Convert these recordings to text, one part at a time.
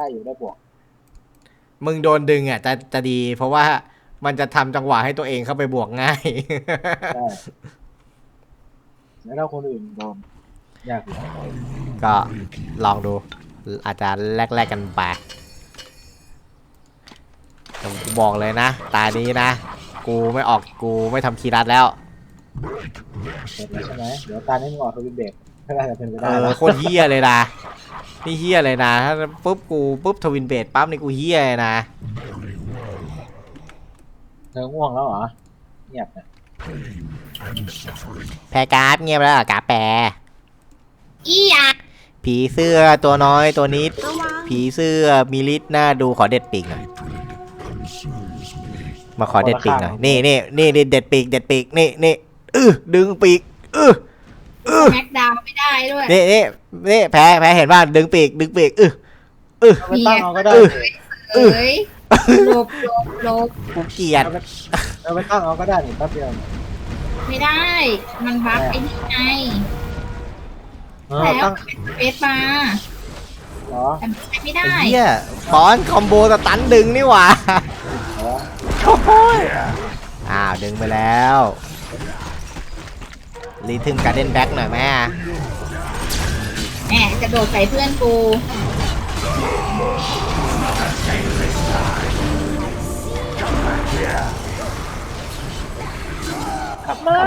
ได้อยู่ได้บวกมึงโดนดึงอะจะจะดี เพราะว่ามันจะทำจังหวะให้ตัวเองเข้าไปบวกง่าย ได้แล้วถ้าคนอื่นโดนยากอยู่ก็ลองดู อาจจะแลกๆกันไปแต่กูบอกเลยนะ ตานี้นะ กูไม่ออกกูไม่ทำคีรัดแล้ว เสร็จแล้วใช่ไหมเดี๋ยวตานี้มึงออกทวินเบรกก็น่าจะเป็นไปเอได้อนะโคตรเฮี้ยเลยนะ นี่เฮี้ยเลยนะถ้าปุ๊บกูปุ๊บทวินเบดปั๊บนี่กูเฮี้ยเลยนะเธอง่วงแล้วเหรอเงียบนะแพ้การ์ดเงียบแล้วเหรอกราฟแปรอีอะผีเสื้อตัวน้อยตัวนิด ระวังผีเสื้อมีฤทธิ์หน้าดูขอเด็ดปีกหน่อยมาขอเด็ดปีกหน่อยนี่นี่นี่นี่เด็ดปีกเด็ดปีกนี่นี่อื้อดึงปีกอื้ออื้อ แม็กดาวน์ไม่ได้ด้วยนี่นี่นี่แพ้แพ้เห็นป่ะดึงปีกดึงปีกอื้ออื้อเอาไปตั้งเอาก็ได้เออเอ้ยหลบหลบหลบกูเกลียดเอาไปเอาไปตั้งเอาก็ได้นี่แป๊บเดียวเนี่ยไม่ได้ มันบัฟไอ้นี่ไงเออแล้วตั้งเฟสมาเหรอแต่มันใช้ไม่ไอ้ได้เหี้ยฟอนคอมโบสตันดึงนี่หว่าเหรอโอ้ยอ้าวดึงไปแล้ว รีทึมการ์เด้นแบ็กหน่อยแม่แหมกระโดดใส่เพื่อนกูขับมา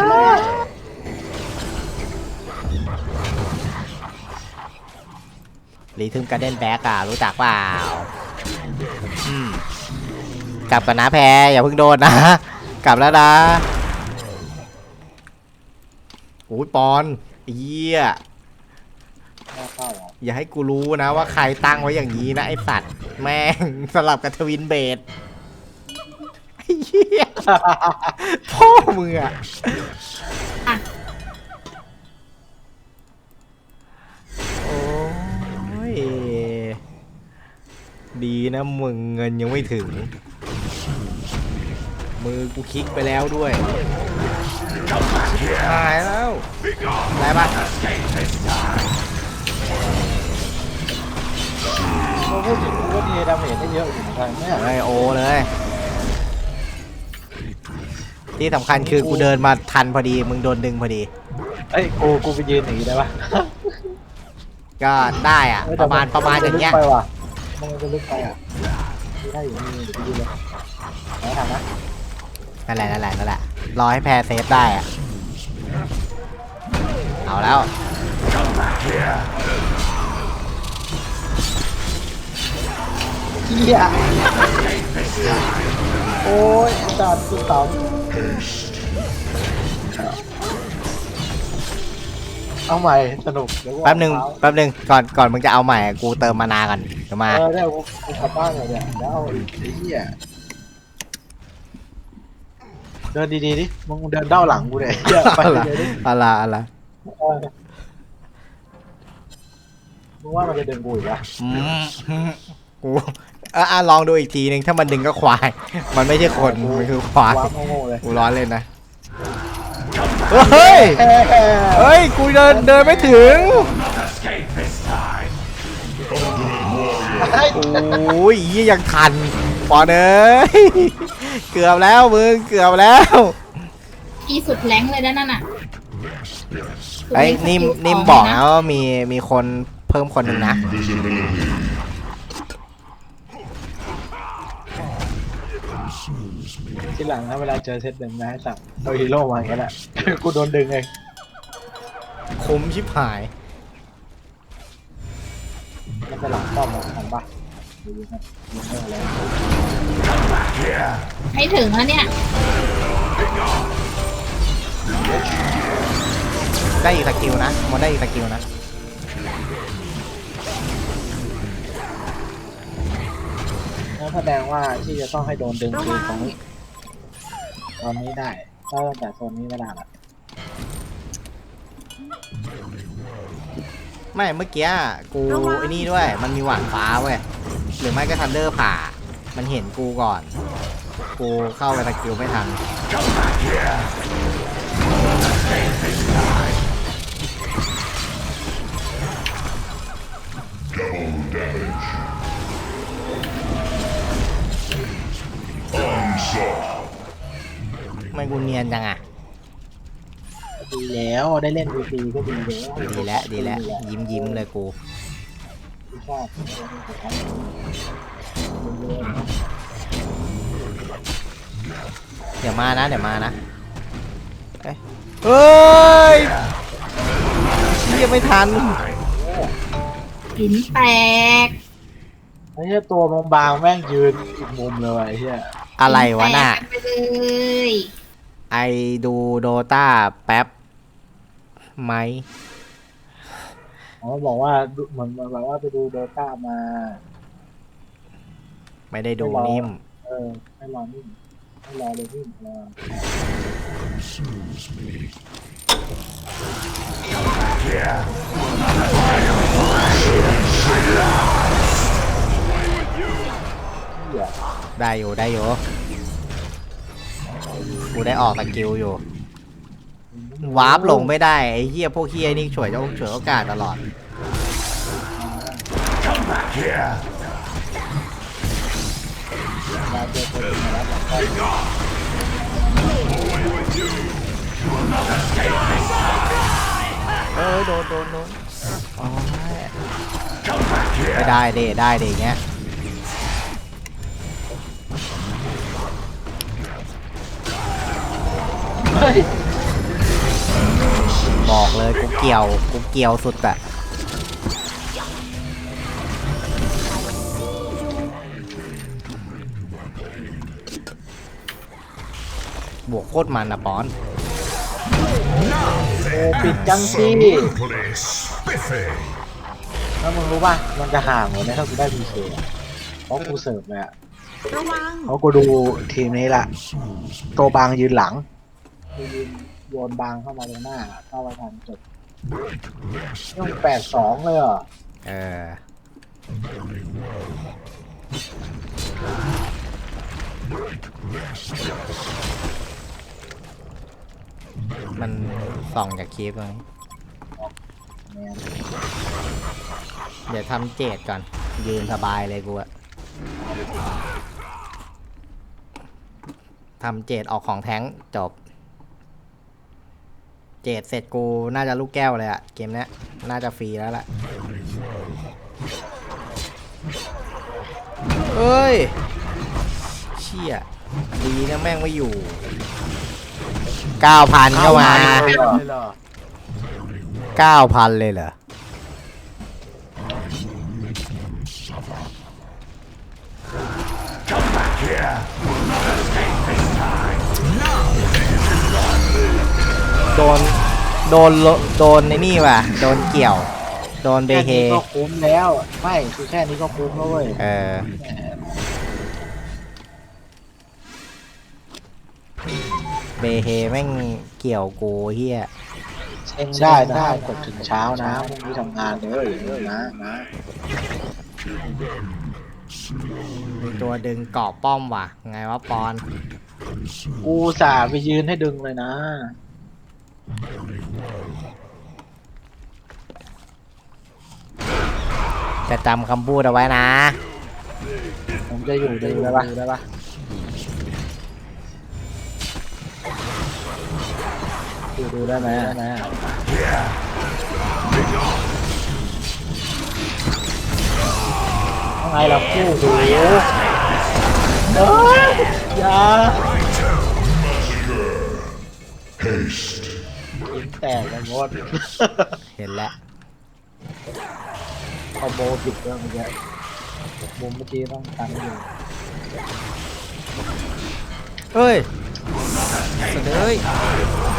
รีทึมการ์เด้นแบ็กอะ รู้จักเปล่า อืม กลับกันนะแพรอย่าเพิ่งโดนนะ กลับแล้วนะโอ้ยปอนไอ้เยี่ยหน้าเข้าเหรออย่าให้กูรู้นะว่าใครตั้งไว้อย่างนี้นะไอสัตว์แม่งสลับกับทวินเบดไอ้เหี้ยพ่อมึงอะอะโอ้ย ดีนะมึงเงินยังไม่ถึง มือกูคลิกไปแล้วด้วยหายแล้วได้ปะก็พูดถึงก็ดีดาเมจได้เยอะอยู่เหมือนกันเนี่ยไอโอเลย ที่สำคัญคือกูเดินมาทันพอดี มึงโดนดึงพอดี เอ้ยกูกูไปยืนหนีได้ปะก็ได้อะเออปแต่ระมาณประมาณอย่างเงี้ยมันจะลึกไปว่ะมันจะลึกไปอะที่ได้อยู่นี่เดี๋ยวไปยืนเลยไหนทำนะ นั่นแหละนั่นแหละนั่นแหละรอให้แพรเซฟได้อะเอาแล้วเฮียโอ้ยจัดสุดต่ำเอาใหม่สนุกเดี๋ยวกูแป๊บหนึ่งเอาแป๊บหนึ่งก่อนก่อนมึงจะเอาใหม่อะกูเติมมานาก่อนเดี๋ยวมา เออได้กูกูกลับบ้านเลยเนี่ยแล้วเอาอีกไอ้เหี้ย เดินดีๆดิมึงเดินเด้าหลังกูเลยเหี้ยไปอะไรเลยดิอะไรอะไรเออมึงว่ามันจะดึงกูอีกปะอืมกูอะอะลองดูอีกทีนึงถ้ามันดึงก็ควาย มันไม่ใช่คนมันคือควายว้าวโง่ๆเลยกูร้อนเลยนะเฮ้ยเฮ้ยกูเดินเดินไม่ถึงโอ้ยยี่ยังทันปอนเอ้ย เกือบแล้วมึงเกือบแล้วกีสุดแรงเลยนะนั่นน่ะไอ้ยนิ่มนิ่มบอกนะว่ามีมีคนเพิ่มคนหนึ่งนะ ทีหลังนะเวลาเจอเซตหนึ่งนะให้สั่งเอาฮีโร่มาอย่างนั้นแหละ กูโดนดึงเองคุ้มชิบหาย มันจะหลังป้อมมาทันปะดูดิครับยิงไม่เอาแล้ว ไม่ถึงแล้วเนี่ย ได้อีกสกิลนะมันได้อีกสกิลนะ นั่นแสดงว่าที่จะต้องให้โดนดึงคือตรงนี้ตอนนี้ได้ถ้าตั้งแต่โซนนี้ไม่ได้ละไม่เมื่อกี้กูไอ้นี่ด้วย มันมีหวานฟ้าเว้ยหรือไม่ก็ทันเดอร์ผ่า มันเห็นกูก่อน กูเข้าไปตะคิวไม่ทันไม่กูเนียนจังอะ ดีแล้วได้เล่นดีดีก็ดีแล้วดีแล้วดีแล้วยิ้มยิ้มเลยกู เดี๋ยวมานะ เดี๋ยวมานะเอ้ยเฮ้ยเชี่ยไม่ทันหินแตกไอ้เหี้ยตัวบางๆแม่งยืนอีกมุมเลยว่ะไอ้เหี้ยอะไรวะน่ะหิแตกกันไปเลยไอดูโดตาแป๊บไหม เขาบอกว่าดูเหมือนแบบว่าไปดูโดต้ามา ไม่ได้ดูนิ่ม เออให้รอนิ่มให้รอเลยนิ่มรอเหี้ยได้อยู่ได้อยู่ กูได้ออกสกิลอยู่ วาร์ปลงไม่ได้ ไอ้เหี้ยพวกเหี้ยนี่ฉวยฉวยโอกาสตลอด มาเจอตัวจริงมาแล้วก็เออโดนโดนโดนอ้ยไม่ได้เด้ได้เด้เงี้ยเฮ้ยบอกเลยกูเกี่ยวกูเกี่ยวสุดอะ บวกโคตรมันอะปอน โอ้ปิดจังสิ Absolutely spiffy. แล้วมึงรู้ป่ะมันจะห่างเลยนะถ้ากูได้พีเคเพราะกูเสิร์ฟเลยอะระวังเพราะกูดูทีมนี้ละตัวบางยืนหลังกูยืนโยนบางเข้ามาตรงหน้าเข้าไปทันจบยังแปดสองเลยเหรอเออ มันส่องจากคลิปเลยแมเดี๋ยวทำเจดก่อน ยืนสบายเลยกูอะทำเจดออกของแท้งจบ เจดเสร็จกูน่าจะลูกแก้วเลยอะเกมนี้น่าจะฟรีแล้วแหละเอ้ย เชี่ยดีนะแม่งไม่อยู่ 9,000เข้ามาเลยเหรอ9,000เลยเหรอโดนโดนโลโดนในนี่ว่ะ โดนเกี่ยว โดนเบแค่เฮนี้ก็คุ้มแล้ว ไม่คือแค่นี้ก็คุ้มแล้วเว้ยเออ เบเฮแม่งเกี่ยวกูเฮียเช็งได้ได้กดถึงเช้านะพรุ่งนี้ทำงานเลยนะนะมีตัวดึงเกาะป้อมว่ะ ไงวะปอน กูสาไปยืนให้ดึงเลยนะ จะจำคำพูดเอาไว้นะ ผมจะอยู่ดูได้ปะได้ปะ ดูดูได้ไหมได้ไหมยังไงเราคู่ดูเอ้ยอย่า Haste. กินแตกกันหมดเห็นแล้วคอมโบผิดเรื่องเมื่อกี้มุมเมื่อกี้ต้องตันอยู่เฮ้ยเสนย Contemptible.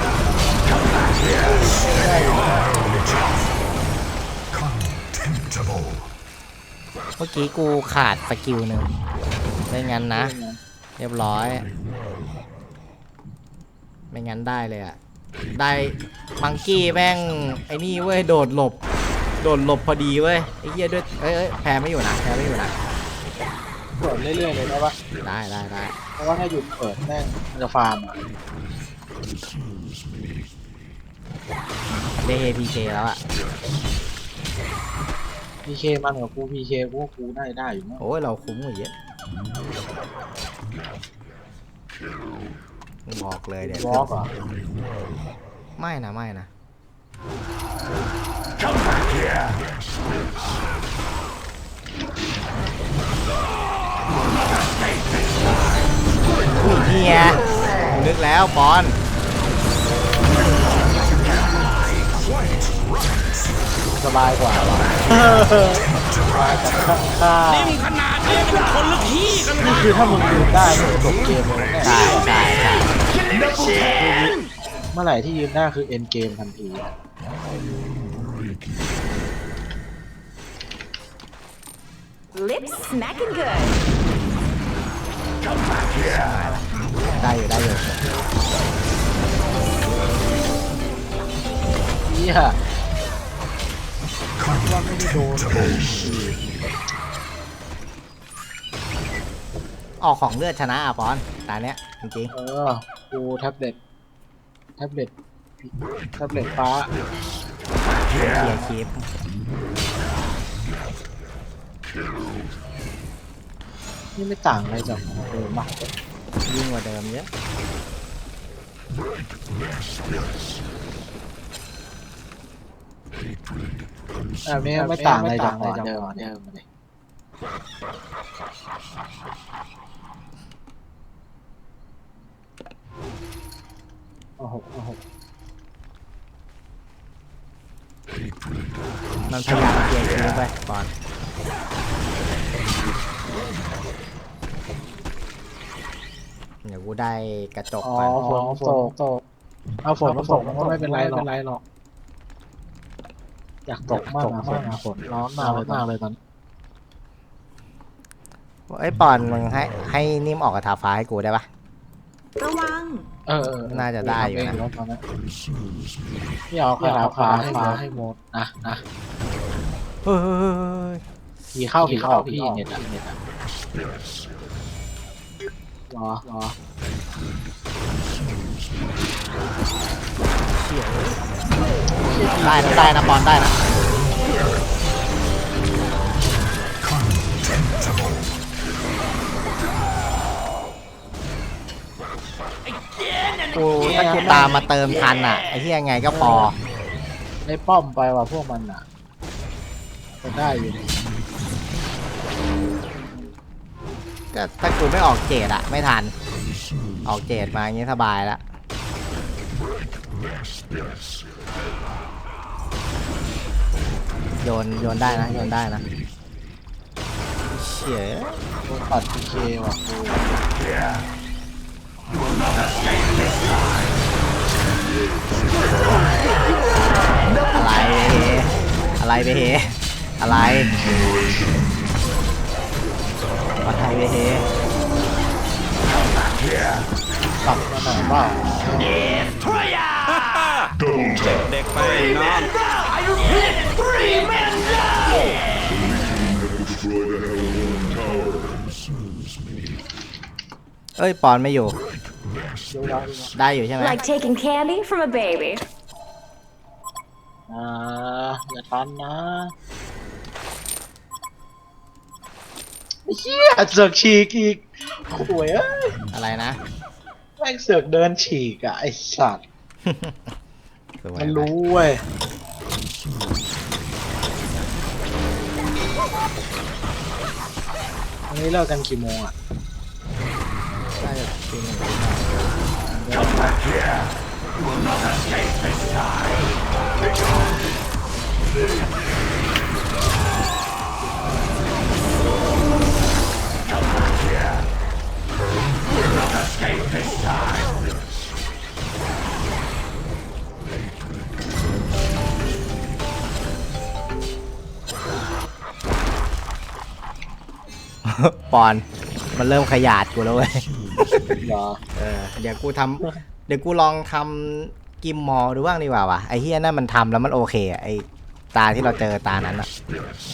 เมื่อกี้กูขาดสกิลหนึ่งไม่งั้นนะ เรียบร้อย ไม่งั้นได้เลยอะได้มังกี้แม่งไอ้นี่เว้ยโดดหลบ โดดหลบพอดีเว้ยไอ้เหี้ยด้วยเอ้ยเอ้ยแพ้ไม่อยู่นะแพ้ไม่อยู่นะเปิดเรื่อยๆเลยได้ปะได้ได้ได้เพราะว่าถ้าหยุดเปิดแม่งมันจะฟาร์มอะ ได้เฮพีเคแล้วอะพีเคมันกับกูพีเคกูว่ากูน่าจะได้อยู่มั้งโอ้ยเราคุ้มกว่าเยอะบอกเลยเดี๋ยววอล์กเหรอไม่นะไม่นะ Come back here. อุ้ยเฮียนึกแล้วบอล สบายกว่าว่ะสบายจากข้างข้านิ่มขนาดนี้เป็นคนละที่กันวะนี่คือถ้ามึงยืนได้นี่คือจบเกมเลยนะใช่ใช่ใช่เมื่อไหร่ที่ยืนได้คือเอ็นเกมทันที Lips smacking good. ได้อยู่ได้อยู่เฮีย ว่าไม่ได้โดนออกของเลือดชนะอะบอลตาเนี้ยจริงเออกูแท็บเล็ตแท็บเล็ตแท็บเล็ตฟ้าๆเคลียร์คลิปนี่ไม่ต่างอะไรจากของเดิมมากยิ่งกว่าเดิมเยอะ แบบนี้ไม่ต่างอะไรจากเดิมเดิมเลยโอ้โหโอ้โหมันพยายามเคลียร์คลิปไปบอลเดี๋ยวกูได้กระจกอ๋อก่อน ฝนตกตกเอาฝนมาตกมันก็ไม่เป็นไรหรอก อกอยากตกมากนะฝนฝนร้อนมากเลยมากเลยตอนนี้ไอ้ยปอนมึงให้ให้นิ่มออกกระทาฟ้าให้กูได้ปะระวัง เออเออน่าจะได้อยู่นะทำเงตอนนั้นพี่เอาขาขาให้ฟ้าให้หมดนะนะเฮ้ยขี่เข้าขี่เข้าพี่เน็ตอะเน็ตอะรอรอ ได้นะได้นะปอนได้นะกูถ้ากูตามมาเติมทันอะไอ้ที่ยังไงก็พอได้ป้อมไปว่ะพวกมันอะจะได้อยู่ก็ถ้ากูไม่ออกเจดอะไม่ทัน ออกเจดมาอย่างงี้สบายแล้ว โยนโยนได้นะโยนได้นะเชี่ยโดนตัดพีเคว่ะกูอะไรอะไรไปเฮอะไรอะไรไปเฮตัดมาหน่อยเปล่า Double เด็กไปนอน destroy the Hellborn Tower. เอ้ยปอนไม่อยู่เดี๋ยวเราได้อยู่ใช่ไหม Like taking candy from a baby. อ่าอย่าทันนะไอ้เหี้ยเสือกฉีกอีกโอ้ยเอ้ยอะไรนะ แม่งเสือกเดินฉีกอะไอ้สัตว์ สวยมันไหรู้เว้ยอันนี้เลิกกันกี่โมงอะน่าจะตีหนึ่ง ปอน มันเริ่มขยาดกูแล้วเว้ย เหรอเออ เดี๋ยวกูทำเดี๋ยวกูลองทำกิมมอลดูบ้างดีกว่าวะไอ้เฮียนั่นมันทำแล้วมันโอเคอะไอ้ตาที่เราเจอตานั้นอะ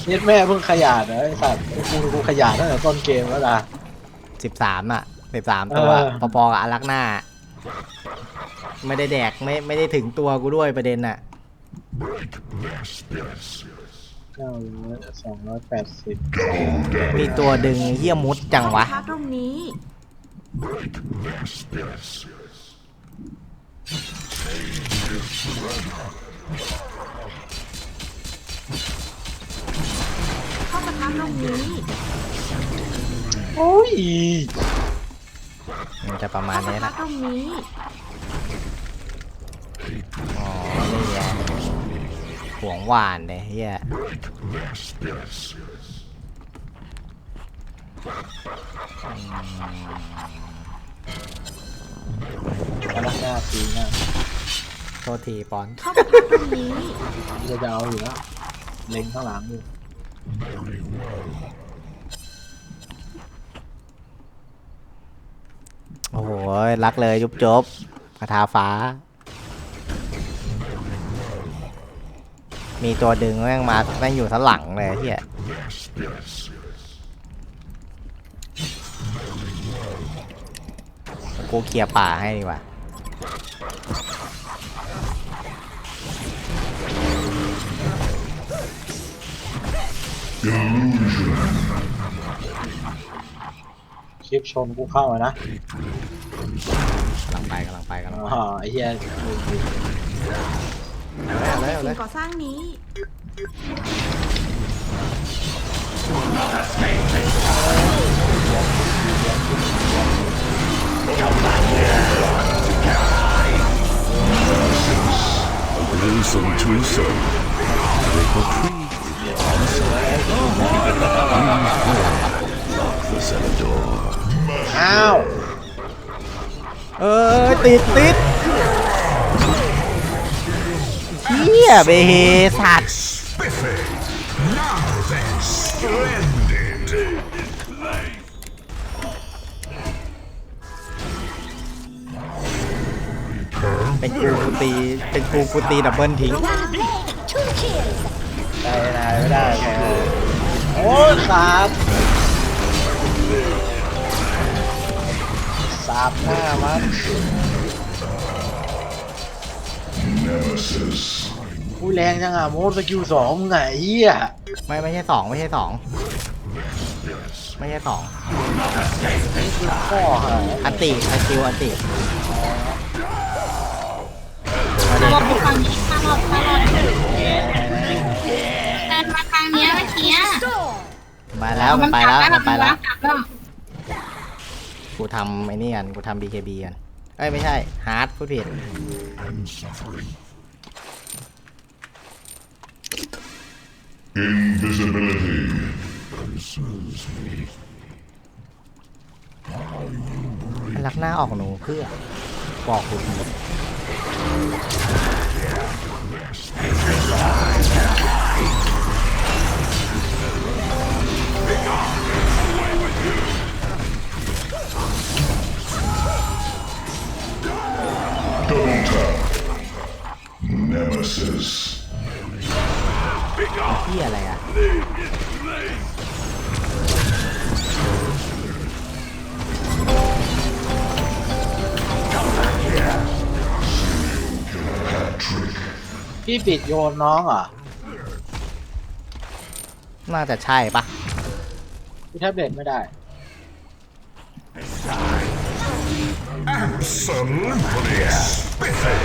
เน็ตแม่เพิ่งขยาดเหรอไอ้สัตว์กูกูขยาดตั้งแต่ต้นเกมแล้วนะ สิบสามอะสิบสามตัวเออ พอๆกับอารักหน้า ไม่ได้แดกไม่ไม่ได้ถึงตัวกูด้วยประเด็นอะ เก้าร้อยสองร้อยแปดสิบมีตัวดึงเยี่ยมุดจังวะพักตรงนี้ เข้าประทับตรงนี้ โอ้ยมันจะประมาณเข้าประนี้ทัละบตรงนี้ อ๋อนี่ไง ห่วงหวานเลยเฮียกำลังหน้าปีหน้าโทษทีปอนเข้าประทับตรงนี้จะจะเอาอยู่แล้วเล็งข้างหลังดูโอ้โหรักเลยยุบจบคาถาฟ้า มีตัวดึงแม่งมาแม่งอยู่ทั้งหลังเลยเฮียกูเคลียร์ป่าให้ดีกว่าคลิปชนกูเข้าอะนะกำลังไปกำลังไปกำลังไปอ๋อไอ้เหี้ย เอาเลยเอาสิ่เลงยก่อสร้างนี้ Listen to some. The Senador. อ้าว เออติดติด เฮียเบเฮสัตว์เป็นกูกูตี เป็นกูกูตีดับเบิลทิ้งได้ได้ไม่ได้โอ้ยครับสาบหน้ามัน Nemesis. อุ้ยแรงจังอะโมดสกิลสองมึงไงเหี้ยไม่ไม่ใช่สองไม่ใช่สองไม่ใช่สองข้อหายอันติสกิลอันติถ้ารอบไปฝั่งนี้ถ้ารอบถ้ารอบเดินมาทางเนี้ยเมื่อกี้มาแล้วมันไปแล้วมันไปแล้วกลับแล้วกูทำไอ้นี่กันกูทำ BKB กันเอ้ยไม่ใช่ฮาร์ดพูดผิด Invisibility. มันรักหน้าออกหนูเพื่อบอกกูที Double tap. Nemesis. ที่อะไรอะพี่ปิดโยนน้องเหรอน่าจะใช่ปะพี่แท็บเล็ตไม่ได้ Absolutely spiffy.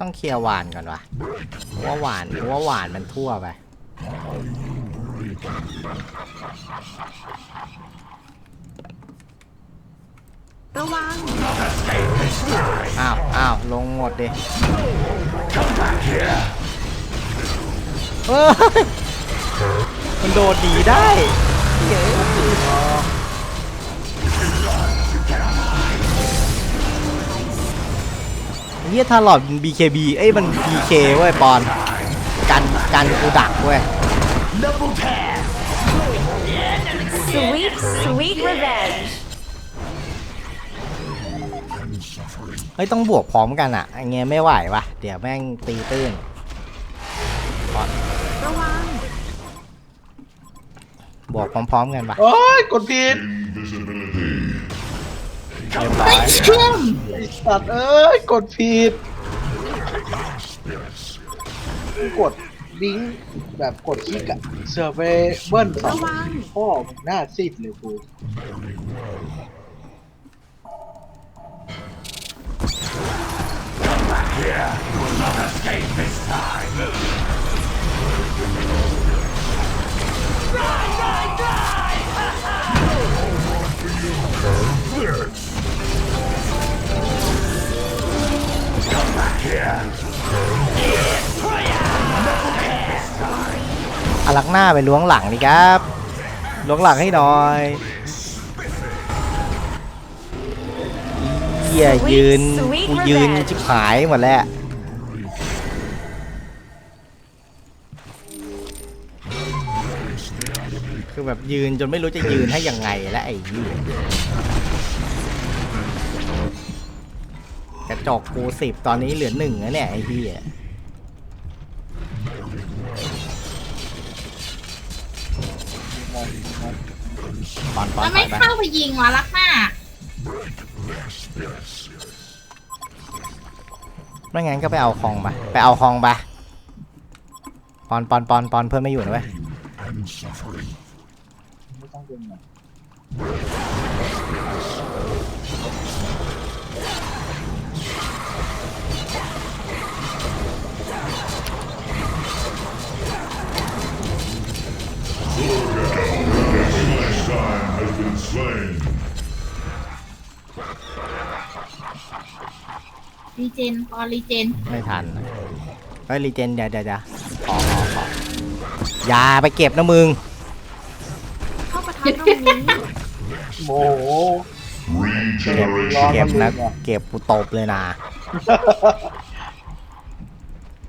ต้องเคลียร์หวานก่อนวะเพราะว่าหวานเพราะว่าหวานมันทั่วไป ระวัง อ้าวอ้าวลงหมดดิเฮ้ยมันโดดหนีได้เหี้ยเฮียถ้าหลอด BKB เอ้ยมัน BK เว้ยปอน กันกันกูดักเว้ย sweet sweet revenge เฮ้ยต้องบวกพร้อมกันอะไอ้เงี้ยไม่ไหววะเดี๋ยวแม่งตีตื้นระวังบวกพร้อมๆกันปะโอ้ยกดผิด Invisibility. เรียบร้อยเชื่อมไอ้สัตว์เอ้ยกดผิดกูกด ลิงก์แบบกดคลิกอะเซอร์เวเบิลสอระงวังพ่อหน้าซีดเลยกู อารักหน้าไปล้วงหลังดิครับ ล้วงหลังให้หน่อยเหี้ยยืนกูยืนชิบหายหมดแล้วคือแบบยืนจนไม่รู้จะยืนให้ยังไงแล้วไอ้เหี้ยกระจกกูสิบตอนนี้เหลือหนึ่งแล้วเนี่ยไอ้เปอนปอนแล้วถไม่อยไปเข้าไปยิงวะลักหน้าไม่งั้นก็ไปเอาคองไปไปเอาคองไปปอนปอนปอนปอนเพื่อนไม่อยู่นะเว้ย And suffering. ไม่ต้องเป็นแบบ รีเจนพอรีเจนไม่ทันเฮ้ยรีเจนเดี๋ยวเดี๋ยวเดี๋ยวขอขอขออย่าไปเก็บนะมึง เข้าประทับตรงนี้โมโหเก็บ Regeneration. เก็บนะเก็บกูตบเลยนะ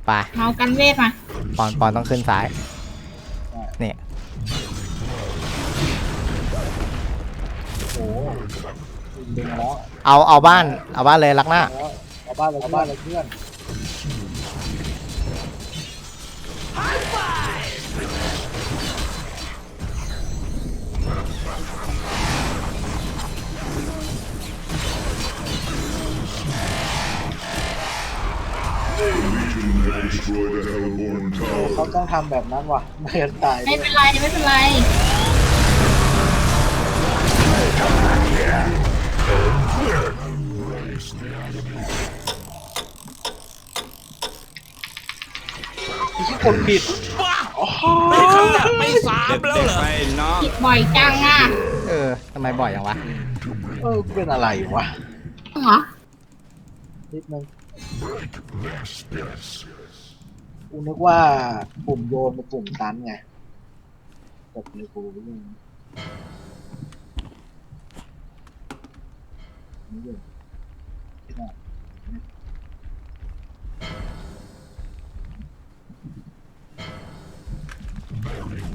ไปเมากันเวทมาปอนปอนต้องขึ้นซ้ายนี่โดึงมาแล้วเอาเอาบ้านเอาบ้านเลยลักหน้าแล้วเอาบ้านเลยเอาบ้านเลยเพื่อน Legion have destroyed the Hellborn เขา Tower. ต้องทำแบบนั้นว่ะไม่งั้นตายไม่เป็นไรไม่เป็นไร คนผิดบ้าไม่คำจัดไม่สามแล้วเหรอผิดบ่อยจังอะเออทำไมบ่อยอย่างวะเออกูเป็นอะไรวะเหรอนิดนึงกูนึกว่าปุ่มโยนเป็นปุ่มตันไงกดเลยกูนี่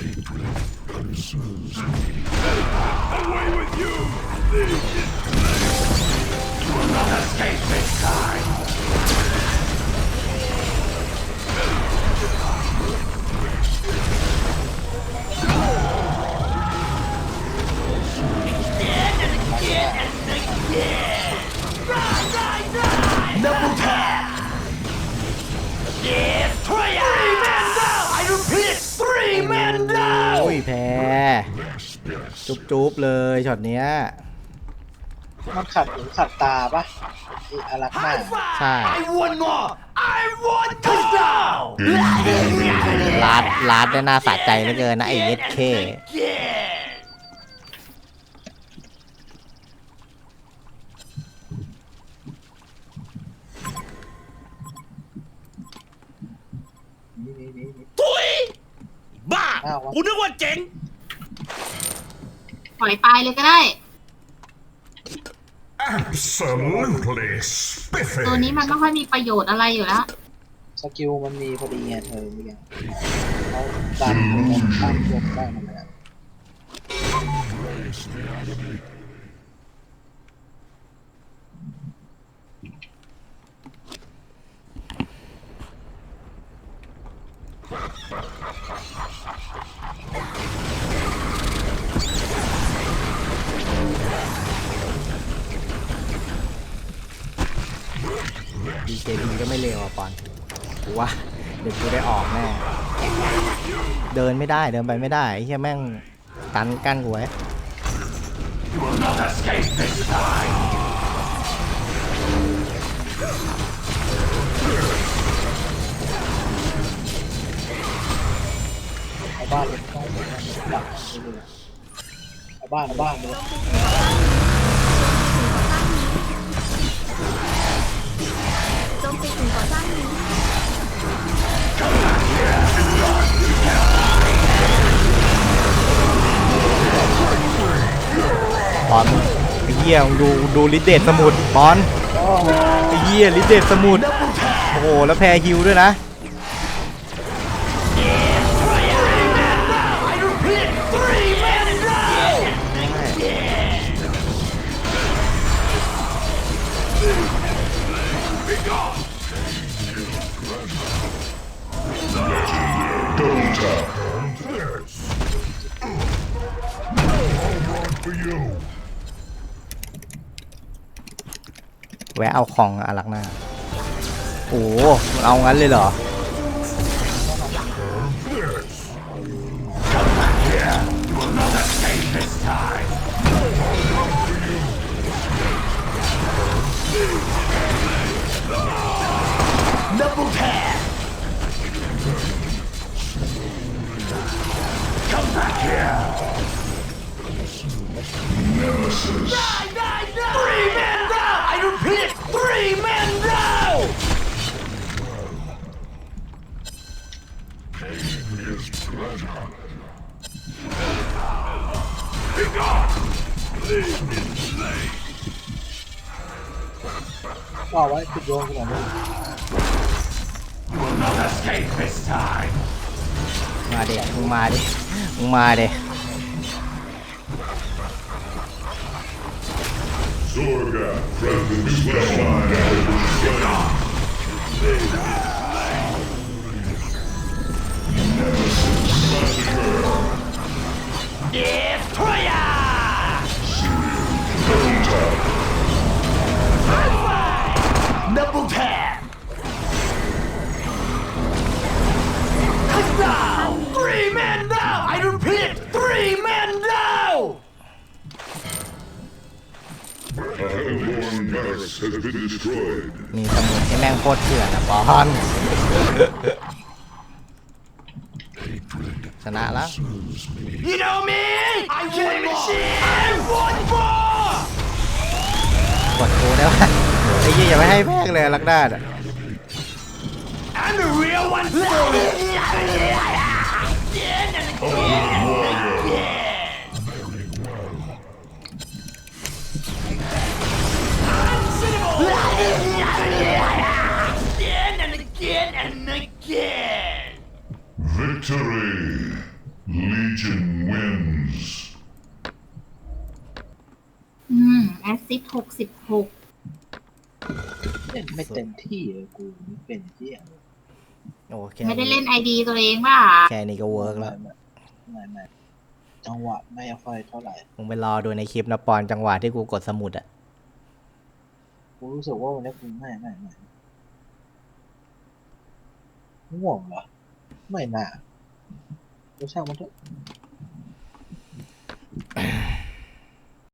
hatred consumes me. Away with you! You will not escape this time! Double tap! Yeah! จุ๊บจุ๊บเลยช็อตเนี้ยมันขัดหูขัดตาปะอีอารักมากใช่ I want more I want to s o w ลาดลาดได้น่าสะใจเหลือเกินนะไอ้เย็เคบ้ากูนึกว่าเจ๋ง ปล่อยตายเลยก็ได้ Absolutely spiffy. ตัวนี้มันไม่ค่อยมีประโยชน์อะไรอยู่แล้วสกิลมันมีพอดีไงเธอเมื่อกี้เขาดันมันดันยกได้มัน ไม่ได้เดินไปไม่ได้ไอ้เหี้ยแม่งกันกั้นกูไว้เอาบ้านเลยต้องดักเลยเอาบ้านเอาบ้านเลย หี้ยมึงดูดูลิเดตสมุดปอนไอ้เหี้ยลิเดตสมุดโอ้โหแล้วแพรฮิวด้วยนะ Double tap. For you. แวะเอาของอารักหน้า โอ้โหมันเอางั้นเลยเหรอ Three men down! I repeat, three men down! Is pleasure. ก็เอาไว้ติดโยงก่อนเลยมาเด็มึงมาดิมึงมาเด็ Sorga, present special. Double tap! Down! Three men down! I repeat, three men A Hellborn barracks has been destroyed. มีสมุดให้แม่งโคตรเถื่อนนะปอนชนะแล้ว You know me? I want machine! One more! กดกูได้ปะไอ้เหี้ยอย่าไม่ให้แม่งเลยลักด้านอะ I'm the real one! Again and again and again! Victory! Legion wins. อืมแอสซิดหกสิบหกเล่นไม่เต็มที่เลยกูไม่เป็นที่อะไรโอ้แค่ไม่ได้เล่นไอดีตัวเองป่ะแค่นี้ก็เวิร์กแล้วไม่ไม่ไม่จังหวะไม่ค่อยเท่าไหร่มึงไปรอดูในคลิปนะปอนจังหวะที่กูกดสมุดอะ กูรู้สึกว่าวันนี้กูไม่ไม่ไม่ง่วงเหรอ ไม่น่ากูช่างมันเถอะ